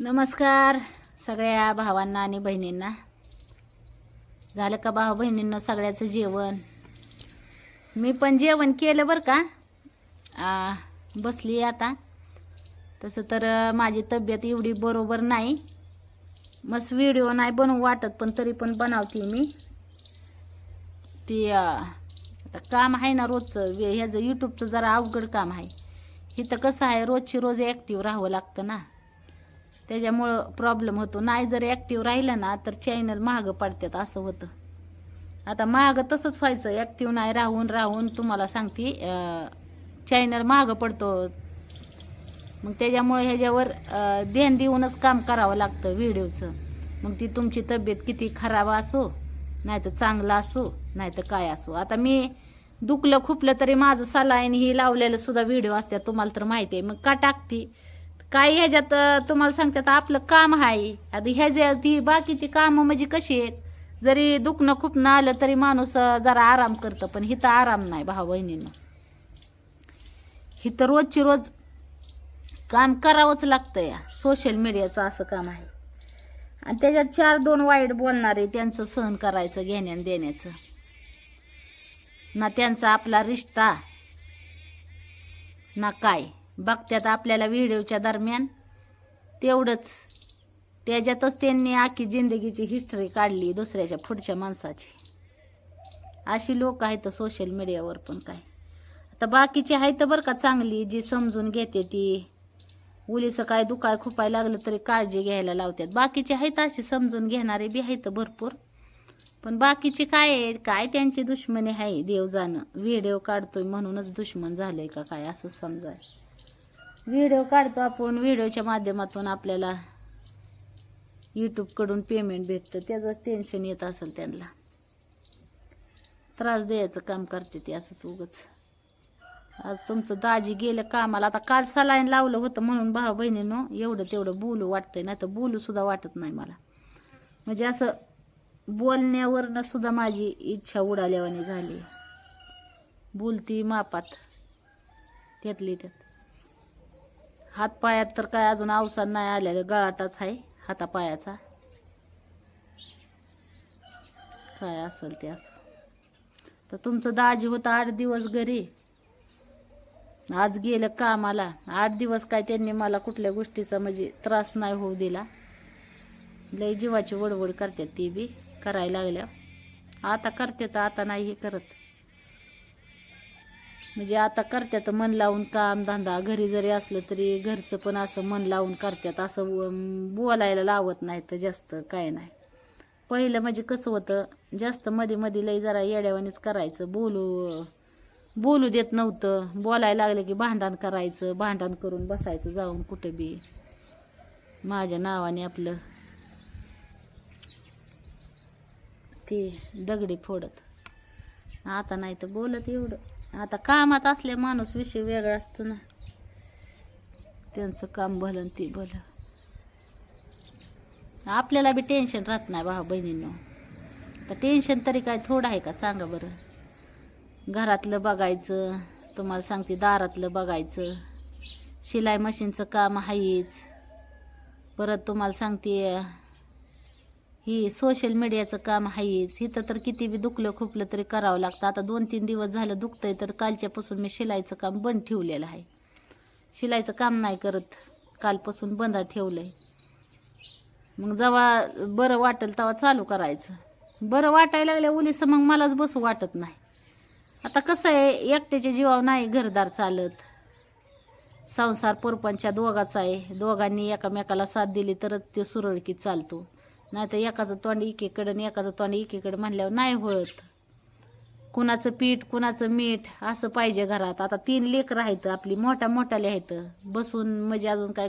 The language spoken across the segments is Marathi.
नमस्कार सगळ्या भावांना आणि बहिणींना. झालं का भाऊ बहिणींना सगळ्याचं जेवण? मी पण जेवण केलं बरं का? आ, बसली आता. तसं तर माझी तब्येत एवढी बरोबर नाही. मस्त व्हिडिओ नाही बनवू वाटत पण तरी पण बनवते मी. ती आता काम आहे ना रोजचं. ह्याचं यूट्यूबचं जरा अवघड काम आहे. इथं कसं आहे रोजची रोज ॲक्टिव्ह राहावं लागतं ना. त्याच्यामुळं प्रॉब्लेम होतो. नाही जर ॲक्टिव्ह राहिलं ना तर चॅनल महागं पडतात असं होतं. आता महागं तसंच व्हायचं. ॲक्टिव्ह नाही राहून राहून तुम्हाला सांगते चॅनल महागं पडतो. मग त्याच्यामुळे ह्याच्यावर ध्यान देऊनच काम करावं लागतं व्हिडिओचं मग ती तुमची तब्येत किती खराब असो नाही तर चांगलं असो नाही तर काय असो. आता मी दुखलं खुपलं तरी माझं सलाईन ही लावलेलं सुद्धा व्हिडिओ असतात तुम्हाला तर माहिती आहे. मग का टाकती? काही ह्याच्यात तुम्हाला सांगतात आपलं काम आहे आता ह्याच्या ती बाकीची कामं म्हणजे कशी आहेत? जरी दुखणं खुपणं आलं तरी माणूस जरा आराम करतं पण हिथं आराम नाही भाऊ बहिणीनं. हिथं रोजची रोज काम करावंच लागतं या. सोशल मीडियाचं असं काम आहे. आणि त्याच्यात चार दोन वाईट बोलणारे त्यांचं सहन करायचं घेण्यान देण्याचं. ना त्यांचा आपला रिश्ता ना काय. बघत्यात आपल्याला व्हिडिओच्या दरम्यान. तेवढंच. त्याच्यातच त्यांनी आखी जिंदगीची हिस्ट्री काढली दुसऱ्याच्या पुढच्या माणसाची. अशी लोक आहेत सोशल मीडियावर पण काय. आता बाकीची आहेत बरं का चांगली जी समजून घेते ती. उलीचं काय दुखाय खुपाय लागलं तरी काळजी घ्यायला लावतात बाकीचे आहेत असे समजून घेणारे बी आहेत भरपूर. पण बाकीचे काय काय त्यांची दुश्मनी आहे? देव जाणं. व्हिडिओ काढतोय म्हणूनच दुश्मन झालंय का काय? असं समजाय. व्हिडिओ काढतो आपण. व्हिडिओच्या माध्यमातून आपल्याला यूट्यूबकडून पेमेंट भेटतं. त्याचं टेन्शन येत असेल त्यांना. त्रास द्यायचं काम करते ते असंच उगच. आज तुमचं दाजी गेलं कामाला. आता काल सलाईन लावलं होतं म्हणून भाऊ बहिणीनं एवढं तेवढं बोलू वाटतंय. नाही तर बोलू सुद्धा वाटत नाही मला. म्हणजे असं बोलण्यावरनं सुद्धा माझी इच्छा उडाल्यावानी झाली. बोलती मापात. त्यातली त्यात. हातपायात तर काय अजून अवसान नाही आलेलं गळाटाच आहे हातापायाचा. काय असेल ते असं. तर तुमचं दाजी होतं आठ दिवस घरी. आज गेलं कामाला. आठ दिवस काय त्यांनी मला कुठल्या गोष्टीचा म्हणजे त्रास नाही होऊ दिला. लय जीवाची वडवड करतात ती बी करायला लागल्या. आता करते तर आता नाही हे करत. म्हणजे आता करतात मन लावून काम धंदा. घरी जरी असलं तरी घरचं पण असं मन लावून करतात असं बोलायला लावत नाही तर जास्त काय नाही. पहिलं म्हणजे कसं होतं जास्त मध्ये मध्ये लय जरा येड्यावानीच करायचं. बोलू बोलू देत नव्हतं. बोलायला लागलं की भांडण करायचं भांडण करून बसायचं जाऊन कुठं बी. माझ्या नावाने आपलं ते दगडी फोडत. आता नाही तर बोलत एवढं. आता कामात असले माणूस विषय वेगळा असतो ना. त्यांचं काम भलं ते भलं. आपल्याला बी टेन्शन राहत नाही भाऊ बहिणींनो. तर टेन्शन तरी काय थोडं आहे का सांगा बरं. घरातलं बघायचं तुम्हाला सांगते दारातलं बघायचं. शिलाई मशीनचं काम आहेच परत तुम्हाला सांगते ही सोशल मीडियाचं काम आहेच इथं तर किती बी दुखलं खुपलं तरी करावं लागतं. आता दोन तीन दिवस झालं दुखतंय तर कालच्यापासून मी शिलाईचं काम बंद ठेवलेलं आहे. शिलाईचं काम नाही करत. कालपासून बंद ठेवलंय. मग जेव्हा बरं वाटेल तेव्हा चालू करायचं. बरं वाटायला लागल्या ओलीचं मग मलाच बसू वाटत नाही. आता कसं आहे एकट्याच्या जीवावर नाही घरदार चालत. संसार पोरपांच्या दोघाचा आहे. दोघांनी एकामेकाला साथ दिली तरच ते सुरळकीत चालतो. नाही तर एकाचं तोंड एकीकडं आणि एकाचं तोंड एकीकडं म्हणल्यावर नाही होत. कुणाचं पीठ कुणाचं मीठ असं पाहिजे घरात. आता तीन लेकरं आहेत आपली मोठ्या मोठ्याले आहेत. बसून म्हणजे अजून काय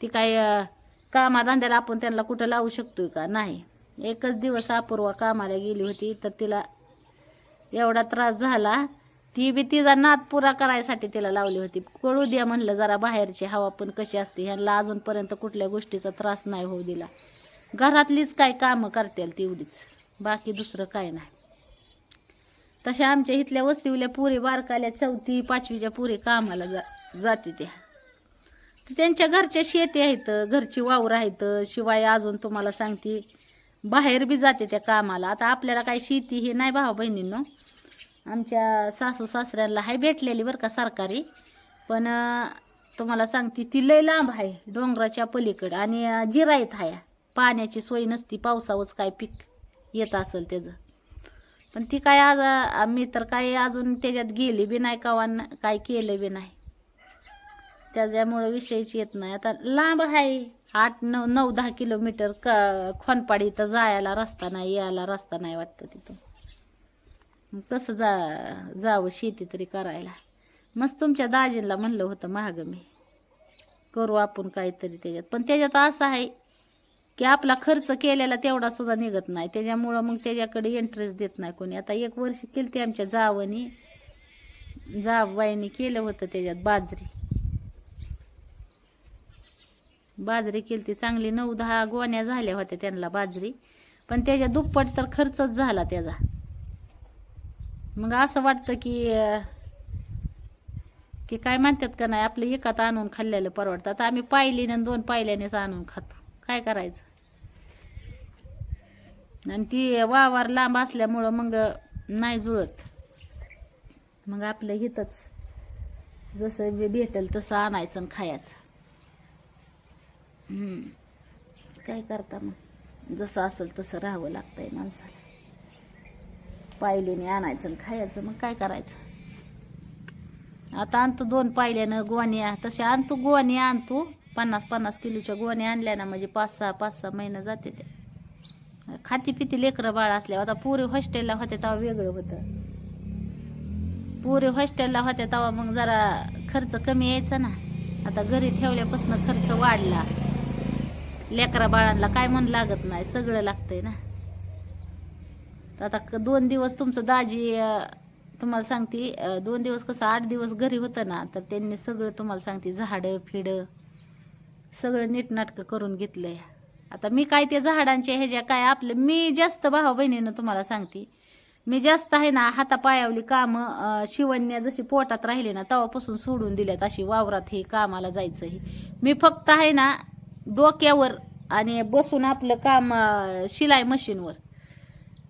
ती काय अं, कामाधंद्याला आपण त्यांना कुठं लावू शकतोय का? नाही. एकच दिवस अपूर्वा कामाला गेली होती तर तिला एवढा त्रास झाला ती बी तिचा नाद पुरा करायसाठी तिला लावली होती. कळू द्या म्हणलं जरा बाहेरची हवा पण कशी असते ह्यांना अजूनपर्यंत कुठल्या गोष्टीचा त्रास नाही होऊ दिला. घरातलीच काय कामं करतील तेवढीच. बाकी दुसरं काय नाही. तशा आमच्या इथल्या वस्तीवल्या पुरे बारकाल्या चौथी पाचवीच्या पुरे कामाला जा जाते त्या. त्यांच्या घरच्या शेती आहेत घरची वावर आहेत शिवाय अजून तुम्हाला सांगते बाहेर बी जाते त्या कामाला. आता आपल्याला काय शेती हे नाही भावा बहिणींनो. आमच्या सासू सासऱ्यांना हाय भेटलेली बरं का सरकारी. पण तुम्हाला सांगते ती लय लांब आहे डोंगराच्या पलीकडं आणि जिरायत आहे पाण्याची सोय नसती पावसावरच काय पीक येत असेल त्याचं. पण ती काय आज मी तर काय अजून त्याच्यात गेली बी नाही कवा काय केलं बी नाही. त्याच्यामुळं विषयच येत नाही. आता लांब आहे आठ नऊ नऊ दहा किलोमीटर क खोनपाडी तर जायला रस्ता नाही यायला रस्ता नाही वाटतं तिथून. मग कसं जा जावं शेती तरी करायला. मस्त तुमच्या दाजींला म्हणलं होतं महाग मी. करू आपण काहीतरी त्याच्यात. पण त्याच्यात असं आहे की आपला खर्च केलेला तेवढा सुद्धा निघत नाही. त्याच्यामुळं मग त्याच्याकडे इंटरेस्ट देत नाही कोणी. आता एक वर्ष केली ते आमच्या जावनी जावबाईने केलं होतं त्याच्यात बाजरी. बाजरी केली ती चांगली नऊ दहा गोण्या झाल्या होत्या त्यांना बाजरी. पण त्याच्या दुप्पट तर खर्चच झाला त्याचा. मग असं वाटतं की की काय म्हणतात का नाही आपलं एकात आणून खाल्लेलं परवडतं. आता आम्ही पायलीने दोन पायल्यानेच आणून खातो. काय करायचं? आणि ती वावर लांब असल्यामुळं मग नाही जुळत. मग आपलं हितच. जसं भेटेल तसं आणायचं आणि खायचं. काय करता मग? जसं असेल तसं राहावं लागतंय माणसाला. पायलीने आणायचं आणि खायचं मग काय करायचं? आता आणतो दोन पायल्यानं गोवानी तसे आणतो गोवानी आणतो. पन्नास पन्नास किलोच्या गोण्या आणल्या ना म्हणजे पाच सहा पाच सहा महिने जाते ते खाती पिती लेकरं बाळ असल्यावर आता पुरे हॉस्टेलला होते तेव्हा वेगळं होतं. पुरे हॉस्टेलला होते तेव्हा मग जरा खर्च कमी यायचा ना. आता घरी ठेवल्यापासून खर्च वाढला. लेकरा बाळांना काय मन लागत नाही सगळं लागतंय ना. तर आता क- दोन दिवस तुमचं दाजी तुम्हाला सांगते दोन दिवस कसं आठ दिवस घरी होतं ना तर त्यांनी सगळं तुम्हाला सांगते झाडं फिडं सगळं नीटनाटकं करून घेतलंय. आता मी काय ते झाडांच्या ह्याच्या काय आपलं मी जास्त भाऊ बहिणीनं तुम्हाला सांगते. मी जास्त आहे ना हातापायावली कामं शिवण्या जशी पोटात राहिली ना तेव्हापासून सोडून दिल्यात अशी वावरात हे कामाला जायचं ही. मी फक्त आहे ना डोक्यावर आणि बसून आपलं काम शिलाई मशीनवर.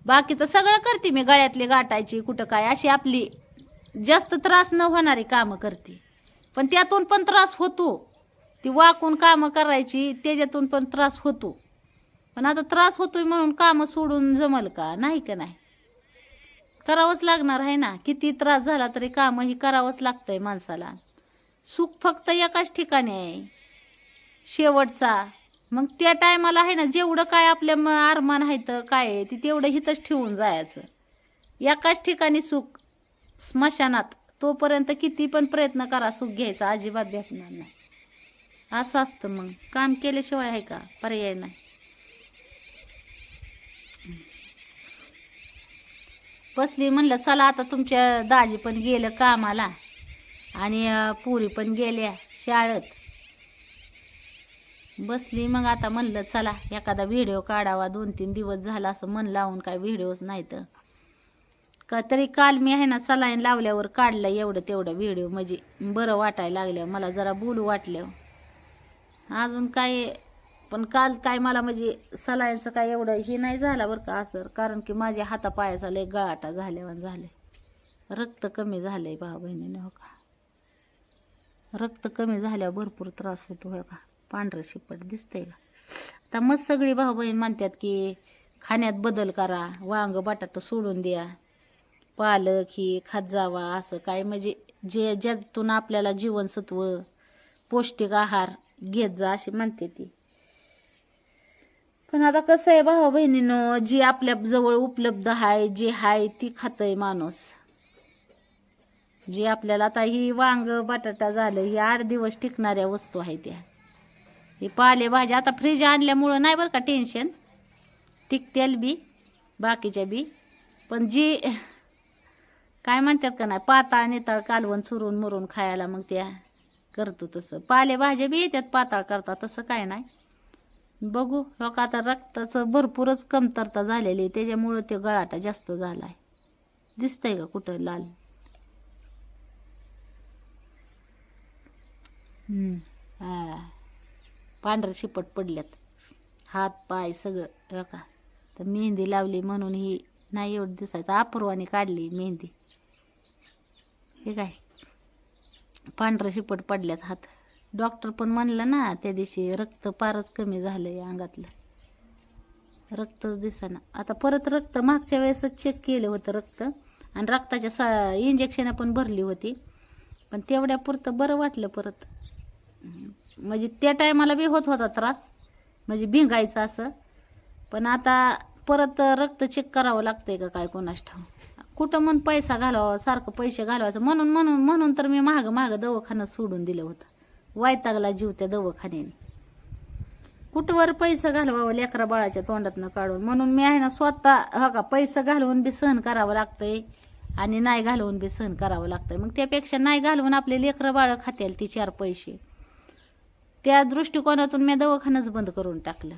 बाकीचं सगळं करते मी गळ्यातली गाठायची कुठं काय अशी आपली जास्त त्रास न होणारी कामं करते. पण त्यातून पण त्रास होतो. ती वाकून कामं करायची त्याच्यातून पण त्रास होतो. पण आता त्रास होतोय म्हणून कामं सोडून जमल का? नाही का नाही? करावंच लागणार आहे ना. किती त्रास झाला तरी कामं ही करावंच लागतंय माणसाला. सुख फक्त एकाच ठिकाणी आहे. शेवटचा. मग त्या टायमाला आहे ना जेवढं काय आपल्या म आरमान आहे तर काय आहे ते तेवढं हितच ठेवून जायचं. एकाच ठिकाणी सुख. स्मशानात. तोपर्यंत किती पण प्रयत्न करा सुख घ्यायचा. अजिबात भेटणार नाही. असं असतं मग. काम केल्याशिवाय आहे का? पर्याय नाही. बसली म्हणलं चला आता तुमच्या दाजी पण गेलं कामाला. आणि पुरी पण गेल्या शाळेत. बसली मग आता म्हणलं चला एखादा व्हिडिओ काढावा. दोन तीन दिवस झाला असं मन लावून काय व्हिडिओच नाही तर का तरी काल मी आहे ना सलाईन लावल्यावर काढलं एवढं तेवढं व्हिडिओ. म्हणजे बरं वाटायला लागलं. मला जरा बोलू वाटलं. अजून काय पण काल काय मला म्हणजे सलायांचं काय एवढं हे नाही झालं बरं का असं कारण की माझ्या हातापायाचा लय गळाटा झाल्यावर झाले रक्त कमी झालंय भाऊ बहिणीने हो का? रक्त कमी झाल्यावर भरपूर त्रास होतो हो का? पांढरं शिपट दिसतंय का? आता मग सगळी भाऊ बहीण म्हणतात की खाण्यात बदल करा वांग बटाटा सोडून द्या पालक ही खात जावा असं काय म्हणजे जे ज्यातून आपल्याला जीवनसत्व पौष्टिक आहार घेत जा अशी म्हणते ती. पण आता कसं आहे भाऊ बहिणीनं जी आपल्या जवळ उपलब्ध आहे जी आहे ती खातय माणूस. जे आपल्याला आता ही वांग बटाटा झालं ही आठ दिवस टिकणाऱ्या वस्तू आहे त्या. ही पालेभाज्या आता फ्रीज आणल्यामुळं नाही बरं का टेन्शन टिकतेल बी बाकीच्या बी. पण जी काय म्हणतात का नाही पाताळ निताळ कालवण चुरून मुरून खायला मग त्या. करतो तसं. पालेभाज्या बी येतात पाताळ करता तसं काय नाही. बघू हो का आता रक्ताचं भरपूरच कमतरता झालेली आहे. त्याच्यामुळं ते गळाटा जास्त झाला आहे दिसतंय का कुठं लाल? हम्म. पांढरे शिपट पडल्यात. हात पाय सगळं. हो का? तर मेहंदी लावली म्हणून ही नाही एवढं दिसायचं. अपूर्वाने काढली मेहंदी. हे काय? पांढरं शिपट पडल्यात हात. डॉक्टर पण म्हणलं ना त्या दिवशी रक्त फारच कमी झालंय अंगातलं. रक्तच दिसाना. आता परत रक्त मागच्या वेळेसच चेक केलं होतं रक्त. आणि रक्ताच्या सा इंजेक्शन पण भरली होती. पण तेवढ्या पुरतं बरं वाटलं परत. म्हणजे त्या टायमाला बी होत होता त्रास. म्हणजे भिंगायचं असं. पण आता परत रक्त चेक करावं लागतंय का काय कोणास ठाऊ कुठं म्हणून पैसा घालावा सारखं पैसे घालवायचं. म्हणून म्हणून म्हणून तर मी महाग महाग दवाखानं सोडून दिलं होतं. वायतागला जीव त्या दवाखान्याने. कुठवर पैसे घालवावं लेकरा बाळाच्या तोंडातनं काढून? म्हणून मी आहे ना स्वतः हो का पैसे घालवून बी सहन करावं लागतंय आणि नाही घालवून बी सहन करावं लागतंय. मग त्यापेक्षा नाही घालवून आपले लेकरं बाळं खातील ती चार पैसे. त्या दृष्टिकोनातून मी दवाखानाच बंद करून टाकलं.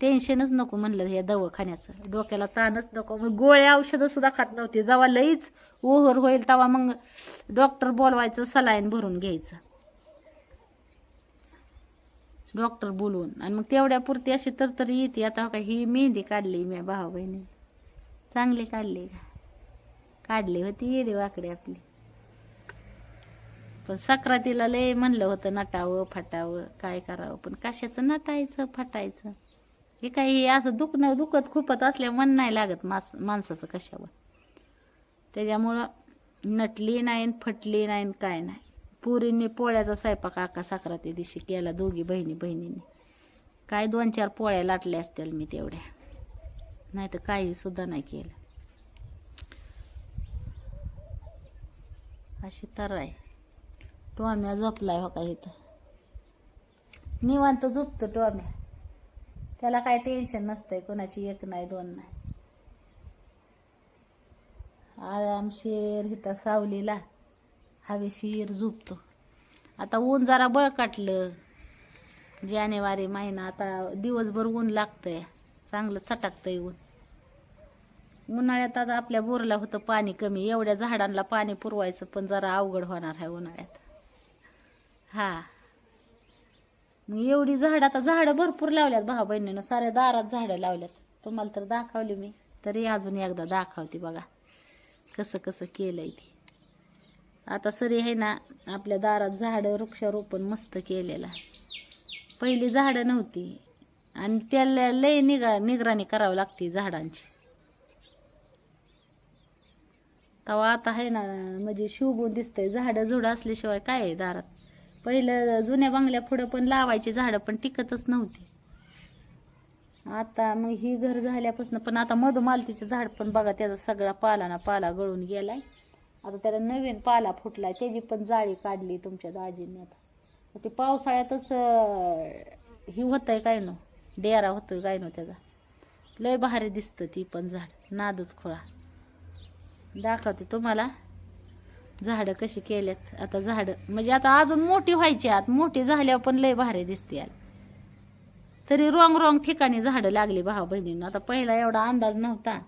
टेन्शनच नको म्हणलं हे दवाखान्याचं. डोक्याला ताणच नको. मग गोळ्या औषधं सुद्धा खात नव्हती. जेव्हा लईच ओव्हर होईल तेव्हा मग डॉक्टर बोलवायचं सलाईन भरून घ्यायचं. डॉक्टर बोलवून. आणि मग तेवढ्या पुरती अशी तर तरी येते. आता हो का ही मेहंदी काढली मी भाऊ बहिणी चांगली काढली का? काढली होती येडे वाकडे आपली. पण सक्रातीला लय म्हणलं होतं नटावं फटावं काय करावं? पण कशाचं नटायचं फटायचं? हे काही हे असं दुखणं दुखत खुपत असल्या मन नाही लागत मास माणसाचं कशावर. त्याच्यामुळं नटली नाही फटली नाही काय नाही. पुरींनी पोळ्याचा स्वयंपाक आका साखराती दिवशी केला दोघी बहिणी बहिणींनी. काय दोन चार पोळ्या लाटल्या असतील मी तेवढ्या. नाही तर काही सुद्धा नाही केलं. अशी तर आहे. टोम्या झोपलाय हो का इथं? निवांत झोपतो टोम्या. त्याला काय टेन्शन नसतंय कोणाची एक नाही दोन नाही. आरामशीर हिथं सावलीला. हवेशीर झोपतो. आता ऊन जरा बळकाटलं जानेवारी महिना आता दिवसभर ऊन लागतंय. चांगलं चटाकतंय ऊन. उन्हाळ्यात आता आपल्या बोरला होतं पाणी कमी. एवढ्या झाडांना पाणी पुरवायचं पण जरा अवघड होणार आहे उन्हाळ्यात. हा. मग एवढी झाड आता झाडं भरपूर लावल्यात भाऊ बहिणीनं. साऱ्या दारात झाडं लावल्यात. तुम्हाला तर दाखवली मी. तरी अजून एकदा दाखवते बघा. कसं कसं केलंय ते. आता सरी आहे ना आपल्या दारात झाडं वृक्षारोपण मस्त केलेलं पहिली झाडं नव्हती. आणि त्याला लय निगा निगराणी करावी लागते झाडांची. तेव्हा आता आहे ना म्हणजे शोभून दिसतंय. झाडं झुडं असल्याशिवाय काय आहे दारात? पहिलं जुन्या बंगल्या पुढं पण लावायची झाडं पण टिकतच नव्हती. आता मग ही घर झाल्यापासून पण आता मधुमालतीचं झाड पण बघा त्याचा सगळा पाला ना पाला गळून गेलाय. आता त्याला नवीन पाला फुटलाय त्याची पण जाळी काढली तुमच्या दाजींनी आता. ते पावसाळ्यातच ही होतंय काय नो डेरा होतोय काय नो त्याचा. लय भारी दिसतं ती पण झाड नादच खोळा. दाखवते तुम्हाला. झाडं कशी केल्यात? आता झाडं म्हणजे आता अजून मोठी व्हायची आत. मोठी झाल्यावर पण लय भारी दिसते याला तरी रॉंग रॉंग ठिकाणी झाडं लागली भाऊ बहिणींना. आता पहिला एवढा अंदाज नव्हता.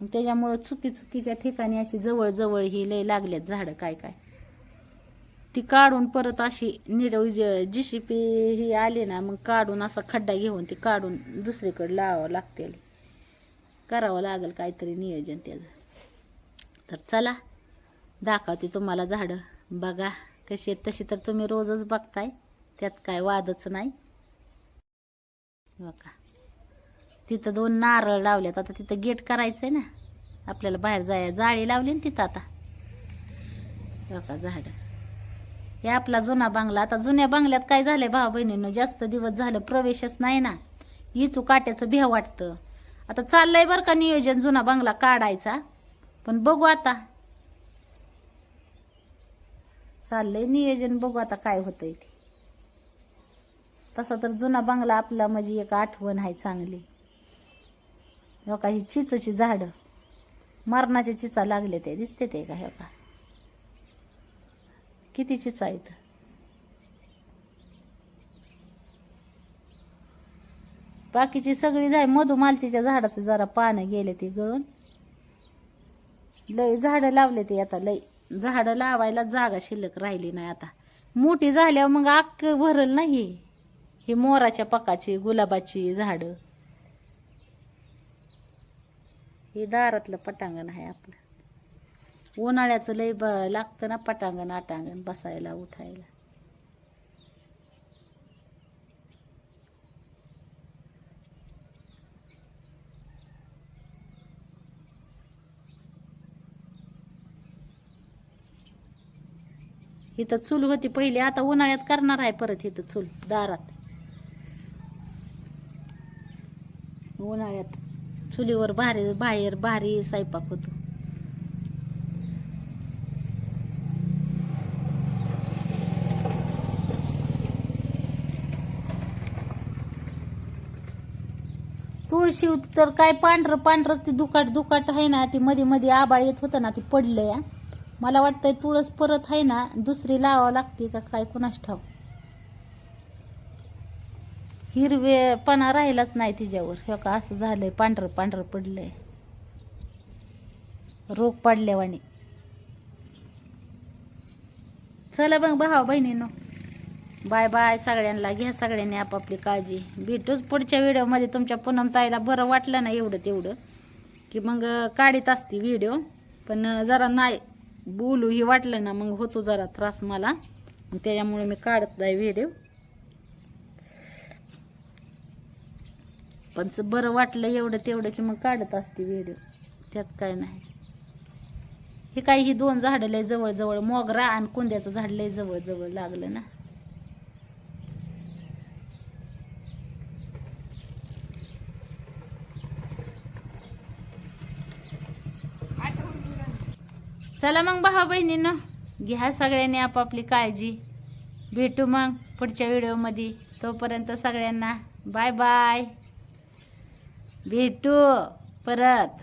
मग त्याच्यामुळं चुकी चुकीच्या ठिकाणी अशी जवळजवळ ही लय लागल्यात झाडं काय काय. ती काढून परत अशी निरव पी ही आली ना मग काढून असा खड्डा घेऊन ती काढून दुसरीकडे लावावं लागते करावं लागेल काहीतरी नियोजन त्याचं. तर चला दाखवते तुम्हाला झाडं. बघा कशी आहेत तशी तर तुम्ही रोजच बघताय. त्यात काय वादच नाही. बघा. तिथं दोन नारळ लावल्यात. आता तिथं गेट करायचंय ना. आपल्याला बाहेर जाय जाळी लावली ना तिथं आता. बघा झाड. हे आपला जुना बांगला. आता जुन्या बांगल्यात काय झालंय भाऊ बहिणीनं? जास्त दिवस झालं प्रवेशच नाही ना. इचू काट्याचं भ्या वाटतं. आता चाललंय बरं का नियोजन जुना बांगला काढायचा. पण बघू आता. चाललंय नियोजन बघू आता काय होतंय ते. तसा तर जुना बंगला आपला म्हणजे एक आठवण आहे चांगली. हो का ही चिचची झाडं. मरणाच्या चिचा लागले ते दिसते ते का हे का? किती चिचा आहेत? बाकीची सगळी झाड मधुमालतीच्या झाडाचं जरा पानं गेले ते गळून. लय झाडं लावले ते आता लय. झाडं लावायला जागा शिल्लक राहिली नाही आता. मोठी झाल्यावर मग अक्क भरल नाही. ही मोराच्या पकाची गुलाबाची झाडं. हे दारातलं पटांगण आहे आपलं. उन्हाळ्याचं लय ब लागतं ना पटांगण आटांगण बसायला उठायला. इथं चूल होती पहिली आता उन्हाळ्यात करणार आहे परत इथं चूल दारात. उन्हाळ्यात चुलीवर भारी बाहेर भारी स्वयंपाक होतो. तुळशी तर काय पांढरं पांढरं ती दुकाट दुकाट आहे ना ती मध्ये मध्ये आबाळ येत होतं ना ती पडलं या मला वाटतंय तुळस परत आहे ना दुसरी लावावं लागते का काय कुणास ठाव हिरवेपणा राहिलाच नाही तिच्यावर. हे का असं झालंय पांढरं पांढरं पडलंय. रोग पडल्यावानी चला मग भावा बहिणीनो. बाय बाय सगळ्यांना घ्या सगळ्यांनी आपापली काळजी. भेटूच पुढच्या व्हिडिओमध्ये तुमच्या पूनम ताईला. बरं वाटलं ना एवढं तेवढं की मग काढीत असते व्हिडिओ. पण जरा नाही. बोलूही वाटलं ना मग होतो जरा त्रास मला. त्याच्यामुळे मी काढत नाही व्हिडिओ पण बरं वाटलं एवढं तेवढं की मग काढत असते व्हिडिओ त्यात काय नाही. हे काय ही दोन झाडं लय जवळजवळ मोगरा आणि कुंद्याचं झाड लय जवळजवळ लागलं ना. चला मग भावा बहिणीनं घ्या सगळ्यांनी आपापली काळजी. भेटू मग पुढच्या व्हिडिओमध्ये. तोपर्यंत सगळ्यांना बाय बाय. भेटू परत.